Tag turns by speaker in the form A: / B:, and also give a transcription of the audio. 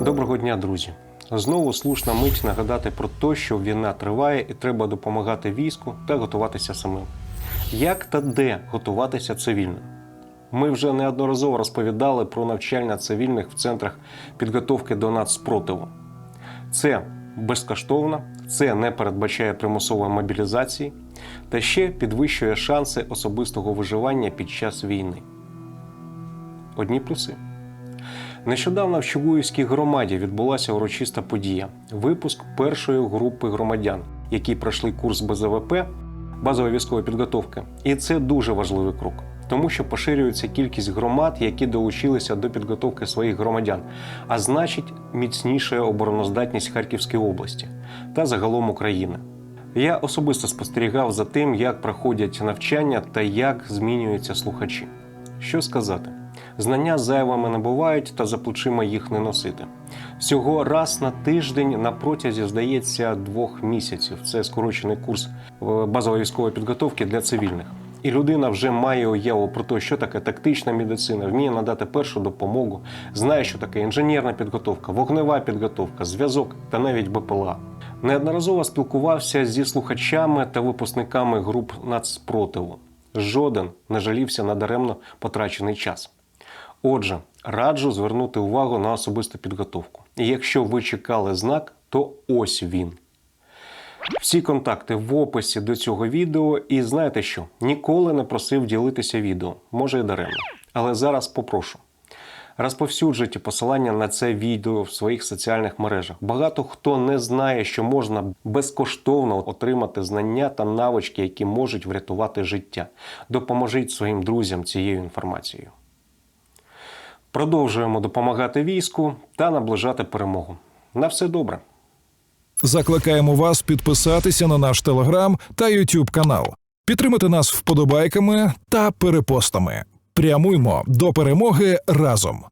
A: Доброго дня, друзі. Знову слушна мить нагадати про те, що війна триває і треба допомагати війську та готуватися самим. Як та де готуватися цивільним? Ми вже неодноразово розповідали про навчання цивільних в центрах підготовки до нацспротиву. Це безкоштовно, це не передбачає примусової мобілізації та ще підвищує шанси особистого виживання під час війни. Одні плюси. Нещодавно в Чугуївській громаді відбулася урочиста подія випуск першої групи громадян, які пройшли курс БЗВП базової військової підготовки. І це дуже важливий крок, тому що поширюється кількість громад, які долучилися до підготовки своїх громадян, а значить, міцніша обороноздатність Харківської області та загалом України. Я особисто спостерігав за тим, як проходять навчання та як змінюються слухачі. Що сказати? Знання зайвими не бувають та за плечима їх не носити. Всього раз на тиждень на протязі, здається, двох місяців. Це скорочений курс е, базової військової підготовки для цивільних. І людина вже має уяву про те, що таке тактична медицина, вміє надати першу допомогу, знає, що таке інженерна підготовка, вогнева підготовка, зв'язок та навіть БПЛА. Неодноразово спілкувався зі слухачами та випускниками груп нацспротиву. Жоден не жалівся на даремно потрачений час. Отже, раджу звернути увагу на особисту підготовку. І якщо ви чекали знак, то ось він. Всі контакти в описі до цього відео. І знаєте що? Ніколи не просив ділитися відео, може і даремно. Але зараз попрошу. Розповсюджуйте посилання на це відео в своїх соціальних мережах. Багато хто не знає, що можна безкоштовно отримати знання та навички, які можуть врятувати життя. Допоможіть своїм друзям цією інформацією. Продовжуємо допомагати війську та наближати перемогу. На все добре.
B: Закликаємо вас підписатися на наш телеграм та Ютуб канал, підтримати нас вподобайками та перепостами. Прямуймо до перемоги разом.